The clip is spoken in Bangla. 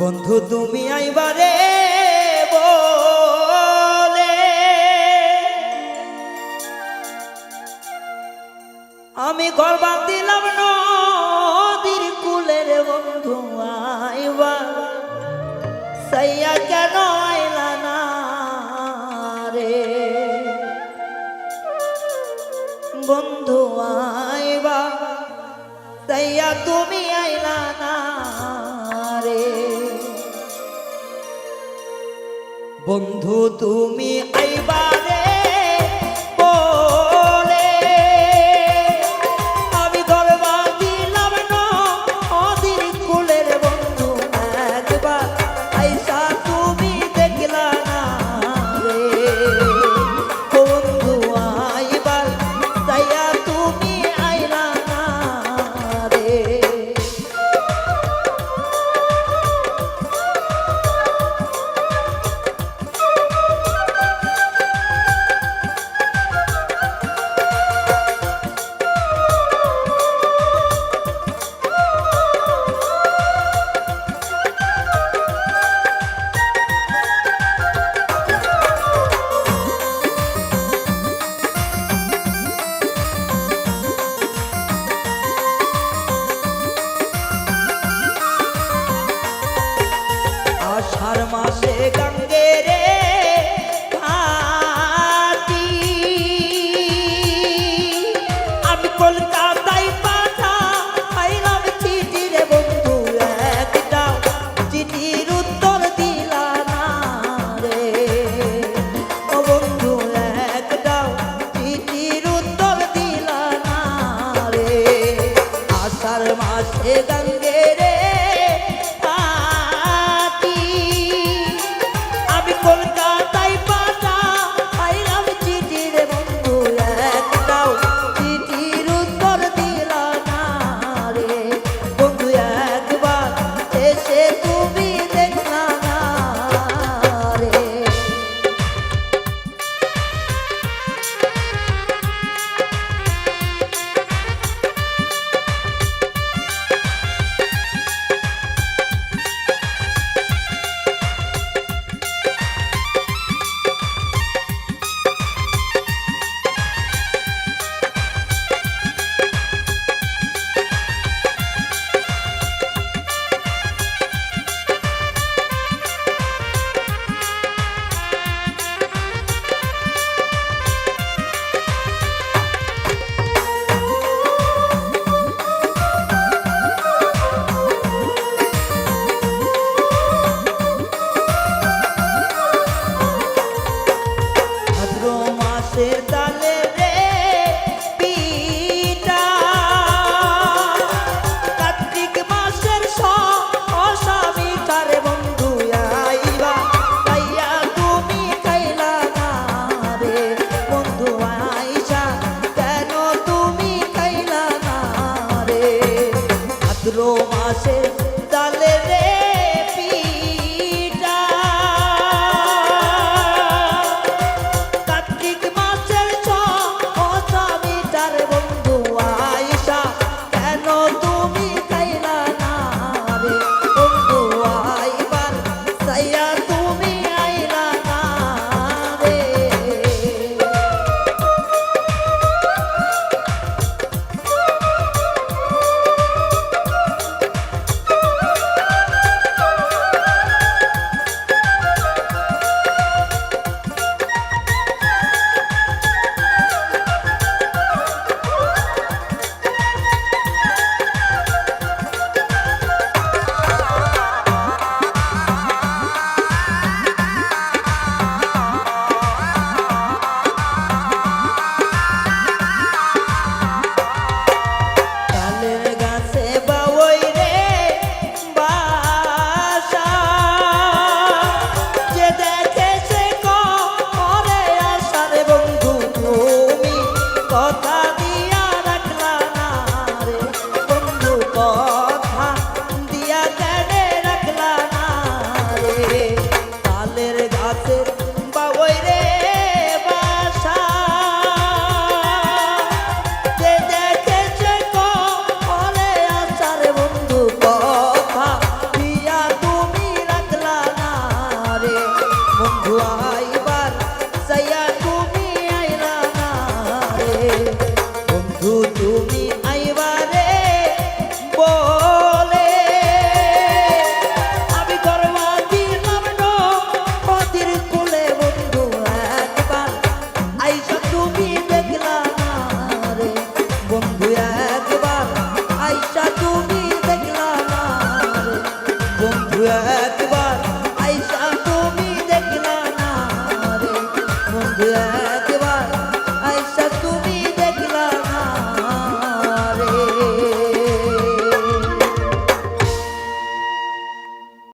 বন্ধু, তুমি আইবারে বলে। আমি ঘর দিলাম নদীর কুলের বন্ধু আইবা সাইয়া কেন আইলা না রে? বন্ধু আইবা সাইয়া তুমি আইলা না বন্ধু তুমি আইবা বাঁশে তালে রে পিটা কার্তিক মাসের ছ স্বামীটার বন্ধু আয়সা কেন তুমি খাইলা না রে বন্ধু আইবার? সাইয়া mungguai love.